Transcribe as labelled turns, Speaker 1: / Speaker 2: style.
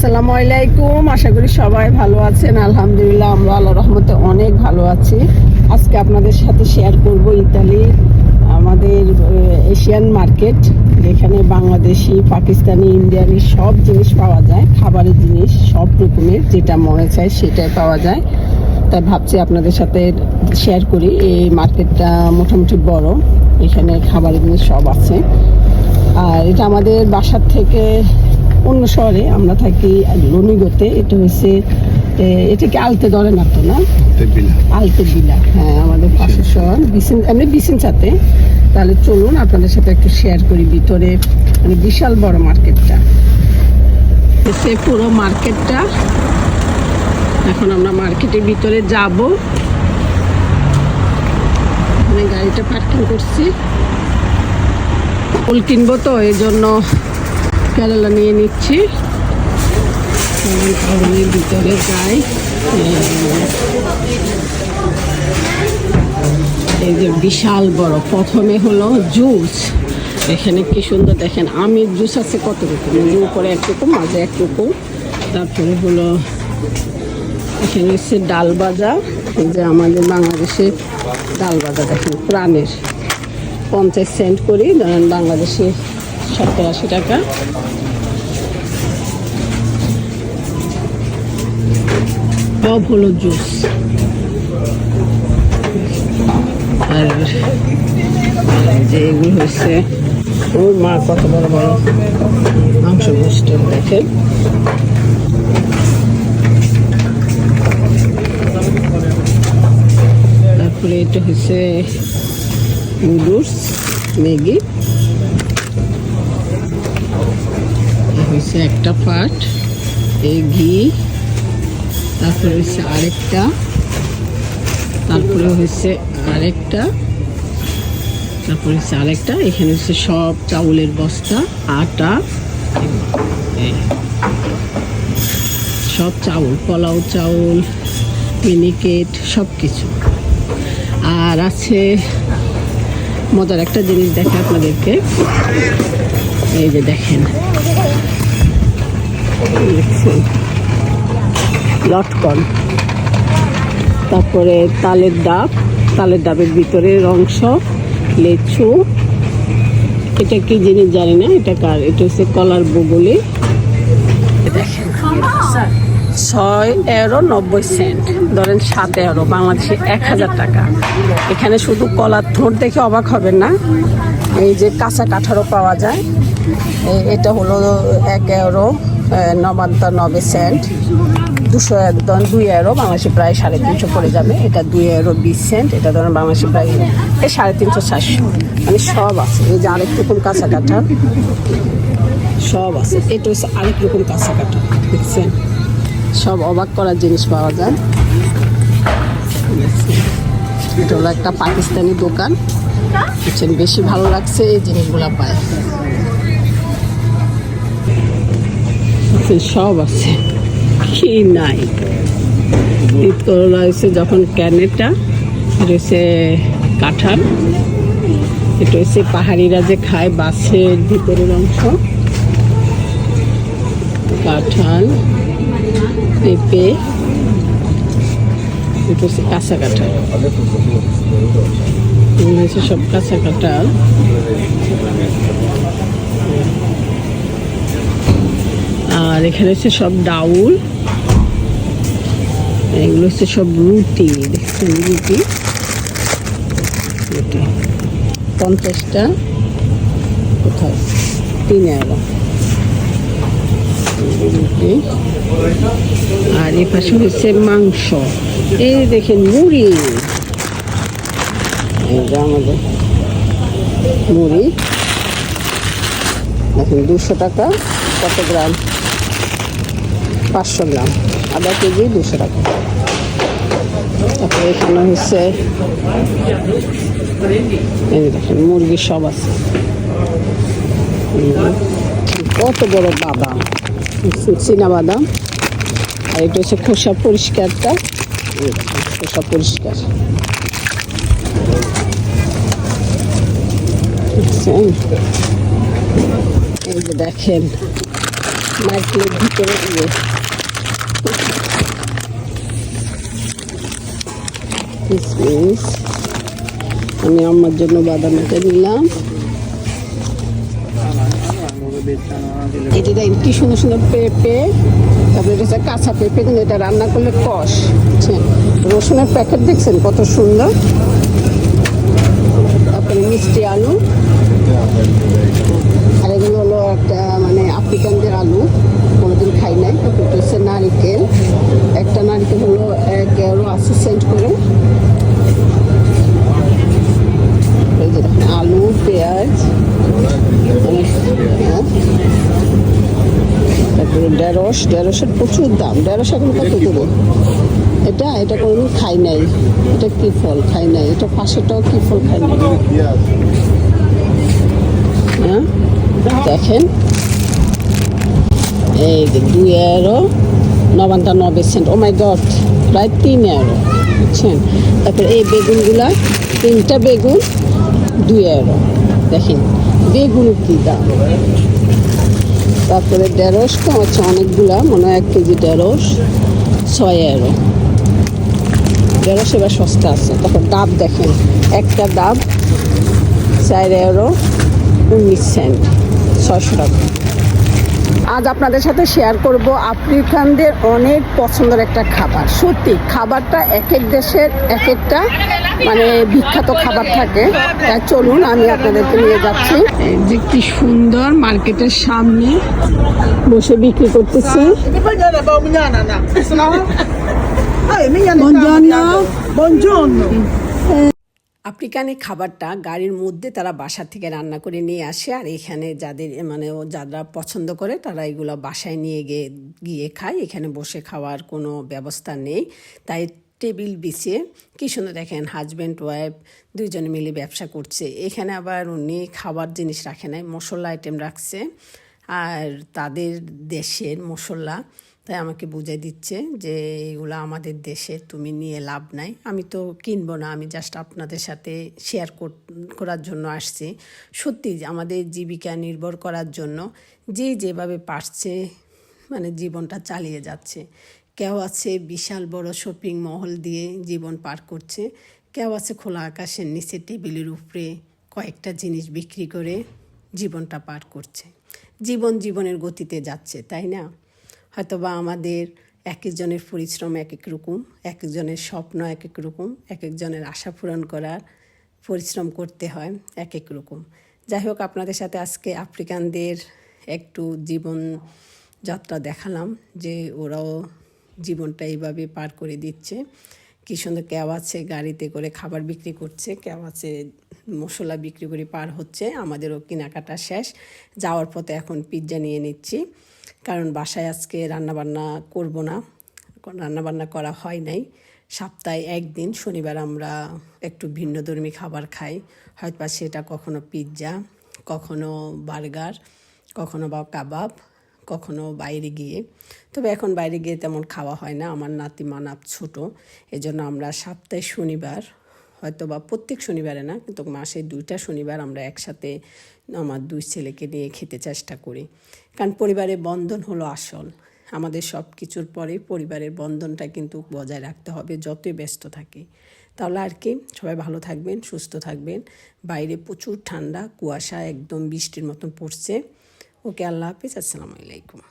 Speaker 1: আসসালামু আলাইকুম, আশা করি সবাই ভালো আছেন। আলহামদুলিল্লাহ, আমরা আল্লাহ রহমতে অনেক ভালো আছি। আজকে আপনাদের সাথে শেয়ার করব ইতালি, আমাদের এশিয়ান মার্কেট যেখানে বাংলাদেশি, পাকিস্তানি, ইন্ডিয়ানি সব জিনিস পাওয়া যায়, খাবারের জিনিস, সব রকমের যেটা মনে চায় সেটাই পাওয়া যায়। তাই ভাবছি আপনাদের সাথে শেয়ার করি, এই মার্কেটটা মোটামুটি বড়, এখানে খাবারের জিনিস সব আছে। আর এটা আমাদের বাসার থেকে অন্য শহরে আমরা থাকি লনিগতে এটা হচ্ছে এ, এটা কি আলতে ধরে না তো না আলতে বিলা হ্যাঁ আমাদের পাশের শহর। বিসিন এমনি বিসিন সাথে তাহলে চলুন আপনাদের সাথে একটু শেয়ার করি ভিতরে মানে বিশাল বড় মার্কেটটা। সে পুরো মার্কেটটা। এখন আমরা মার্কেটের ভিতরে যাব। এখানে গাড়িটা পার্কিং করছি। ফুল কিনবো তো এই জন্য কেরালা নিয়ে নিচ্ছি। ভিতরে যাই। এই যে বিশাল বড়, প্রথমে হলো জুস। এখানে কি সুন্দর, দেখেন, আমের জুস আছে কত রকম? উপরে একরকম মাঝে একরকম তারপরে হলো, এখানে হচ্ছে ডাল ভাজা। এই যে আমাদের বাংলাদেশে ডাল ভাজা, দেখেন, প্রাণের। পঞ্চাশ সেন্ট করি, ধরেন বাংলাদেশে সত্তর আশি টাকা। সব হলো জুস। আর যে এগুলো হচ্ছে ও মা কত বড় বড় মাংস গোষ্ঠ দেখেন। তারপরে এটা হচ্ছে নুডলস, ম্যাগি। হচ্ছে একটা পার্ট এই ঘি, তারপরে হচ্ছে আরেকটা, তারপরে হচ্ছে আরেকটা, তারপরে হচ্ছে আরেকটা, এখানে হচ্ছে সব চাউলের বস্তা, আটা সব চাউল, পোলাও চাউল মিনিকেট সব কিছু আর আছে মজার একটা জিনিস দেখে আপনাদেরকে। এই যে দেখেন লটকন। তারপরে তালের ডাব, তালের ডাবের ভিতরের অংশ লেচু। এটা কি জিনিস জানি না, এটা কার? এটা হচ্ছে কলার বগলে। ছয় এরো নব্বই সেন্ট। ধরেন সাত এরো, বাংলাদেশে এক হাজার টাকা। এখানে শুধু কলার থোট দেখে অবাক হবেন না। এই যে কাঁচা কাঠারও পাওয়া যায়। এটা হলো এক এরো। নবান্তা নবে সেন্ট। দুশো একদম দুই এরো বাংলাদেশে প্রায় সাড়ে তিনশো পড়ে যাবে। এটা দুই এরো বিশ সেন্ট, এটা ধরেন বাংলাদেশে প্রায় এই সাড়ে তিনশো চারশো। মানে সব আছে। এই যে আরেক রকম কাঁচা কাঠা সব আছে। এটা হচ্ছে আরেক রকম কাঁচা কাঠা দেখছেন? সব অবাক করার জিনিস পাওয়া যায়। এটা হলো একটা পাকিস্তানি দোকান। বেশি ভালো লাগছে এই জিনিসগুলো পায়। দেখছেন, সব আছে। কি নাই। করলা হচ্ছে যখন ক্যানেটা হচ্ছে কাঁঠাল। এটা হচ্ছে পাহাড়িরা যে খায় বাসের ভিতরের অংশ। কাঁঠাল পেঁপে এটা হচ্ছে কাঁচা কাঁঠাল। সব কাঁচা কাঁঠাল। আর এখানে হচ্ছে সব ডাউল। এগুলো হচ্ছে সব রুটি দেখছেন রুটি। পঞ্চাশটা। কোথায়? তিন রুটি। আর এ পাশে হচ্ছে মাংস। এই দেখেন মুড়ি। আমাদের মুড়ি। দেখেন দুশো টাকা, কত গ্রাম? পাঁচশো গ্রাম, আধা কেজি দুশো টাকা। তারপরে এখানে হচ্ছে এই দেখেন, মুরগি সব আছে। কত বড় বাদাম, চীনা বাদাম। আর এটা হচ্ছে খোসা পরিষ্কারটা। খোসা পরিষ্কার? এই দেখেন নারকেলের ভিতরে কিসমিস আমি আমার জন্য বাদামটা নিলাম। এটা দেখেন কি সুন্দর সুন্দর পেঁপে, তারপরে এটা কাঁচা পেঁপে, কিন্তু এটা রান্না করলে কষ। বুঝছেন রসুনের প্যাকেট দেখছেন কত সুন্দর? তারপরে মিষ্টি আলু। একটা মানে আফ্রিকানদের আলু, কোনোদিন খাই নাই তারপর এটা হচ্ছে নারিকেল। একটা নারিকেল হলো এক এগারো আশি সেন্ট করে। আলু, পেঁয়াজ হ্যাঁ। তারপরে ঢেঁড়স, ঢেঁড়সের প্রচুর দাম। ঢেঁড়স এখন কত করে? এটা এটা কোনোদিন খাই নাই। এটা কি ফল? খাই নাই। এটা পাশেটাও কি ফল খাই নাই? দেখেন। এই যে দুই এরো নবান্তা নব্বই সেন্ট ও মাই গড প্রায় তিন এরো বুঝছেন? তারপর এই বেগুনগুলা, তিনটা বেগুন, দুই এরো দেখেন, বেগুন কি দাম? তারপরে ঢেঁড়স তো আছে অনেকগুলা, মনে হয় এক কেজি ঢেঁড়স, ছয় এরো ঢেঁড়স এবার সস্তা আছে। তারপর ডাব দেখেন, একটা ডাব, চার এরো উনিশ সেন্ট টাকা। আজ আপনাদের সাথে শেয়ার করব আফ্রিকানদের অনেক পছন্দের একটা খাবার। সত্যি, খাবারটা এক এক দেশের এক একটা মানে বিখ্যাত খাবার থাকে। তাই চলুন আমি আপনাদেরকে নিয়ে যাচ্ছি। যে কি সুন্দর মার্কেটের সামনে বসে বিক্রি করতেছে. আফ্রিকানি খাবারটা গাড়ির মধ্যে তারা বাসা থেকে রান্না করে নিয়ে আসে, আর এখানে যাদের মানে যারা পছন্দ করে তারা এগুলো বাসায় নিয়ে গিয়ে গিয়ে খায়। এখানে বসে খাওয়ার কোনো ব্যবস্থা নেই। তাই টেবিল বিছিয়ে, কি সুন্দর দেখেন হাজব্যান্ড ওয়াইফ দুইজনে মিলে ব্যবসা করছে। এখানে আবার উনি খাবার জিনিস রাখে নাই, মশলা আইটেম রাখছে। আর তাদের দেশের মশলা তাই আমাকে বুঝাই দিচ্ছে যে এগুলো আমাদের দেশে তুমি নিয়ে লাভ নাই। আমি তো কিনবো না। আমি জাস্ট আপনাদের সাথে শেয়ার করার জন্য আসছি। সত্যি আমাদের জীবিকা নির্ভর করার জন্য যে যেভাবে পারছে মানে জীবনটা চালিয়ে যাচ্ছে। কেউ আছে বিশাল বড় শপিং মহল দিয়ে জীবন পার করছে। কেউ আছে খোলা আকাশের নিচে টেবিলের উপরে কয়েকটা জিনিস বিক্রি করে জীবনটা পার করছে। জীবন জীবনের গতিতে যাচ্ছে, তাই না? হয়তোবা আমাদের এক একজনের পরিশ্রম এক এক রকম এক একজনের স্বপ্ন এক এক রকম এক একজনের আশা পূরণ করার পরিশ্রম করতে হয় এক এক রকম। যাই হোক, আপনাদের সাথে আজকে আফ্রিকানদের একটু জীবন যাত্রা দেখালাম যে ওরাও জীবনটা এইভাবে পার করে দিচ্ছে। কী সুন্দর কেউ আছে গাড়িতে করে খাবার বিক্রি করছে কেউ আছে মশলা বিক্রি করে পার হচ্ছে, আমাদেরও কেনাকাটা শেষ। যাওয়ার পথে এখন পিৎজা নিয়ে নিচ্ছি। কারণ বাসায় আজকে রান্নাবান্না করব না। রান্নাবান্না করা হয় নাই। সপ্তাহে একদিন, শনিবার আমরা একটু ভিন্নধর্মী খাবার খাই। হয়তো সেটা কখনো পিৎজা কখনো বার্গার, কখনো বা কাবাব, কখনো বাইরে গিয়ে। তবে এখন বাইরে গিয়ে তেমন খাওয়া হয় না। আমার নাতি মানাপ ছোটো। এজন্য আমরা সপ্তাহে শনিবার হয়তো বা প্রত্যেক শনিবারে না, কিন্তু মাসে দুইটা শনিবার আমরা একসাথে আমার দুই ছেলেকে নিয়ে খেতে চেষ্টা করি। কারণ পরিবারের বন্ধন হলো আসল। আমাদের সব কিছুর পরে পরিবারের বন্ধনটা কিন্তু বজায় রাখতে হবে, যতই ব্যস্ত থাকি। তাহলে আর কি, সবাই ভালো থাকবেন, সুস্থ থাকবেন। বাইরে প্রচুর ঠান্ডা, কুয়াশা, একদম বৃষ্টির মতন পড়ছে। ওকে আল্লাহ হাফিজ, আসসালামু আলাইকুম।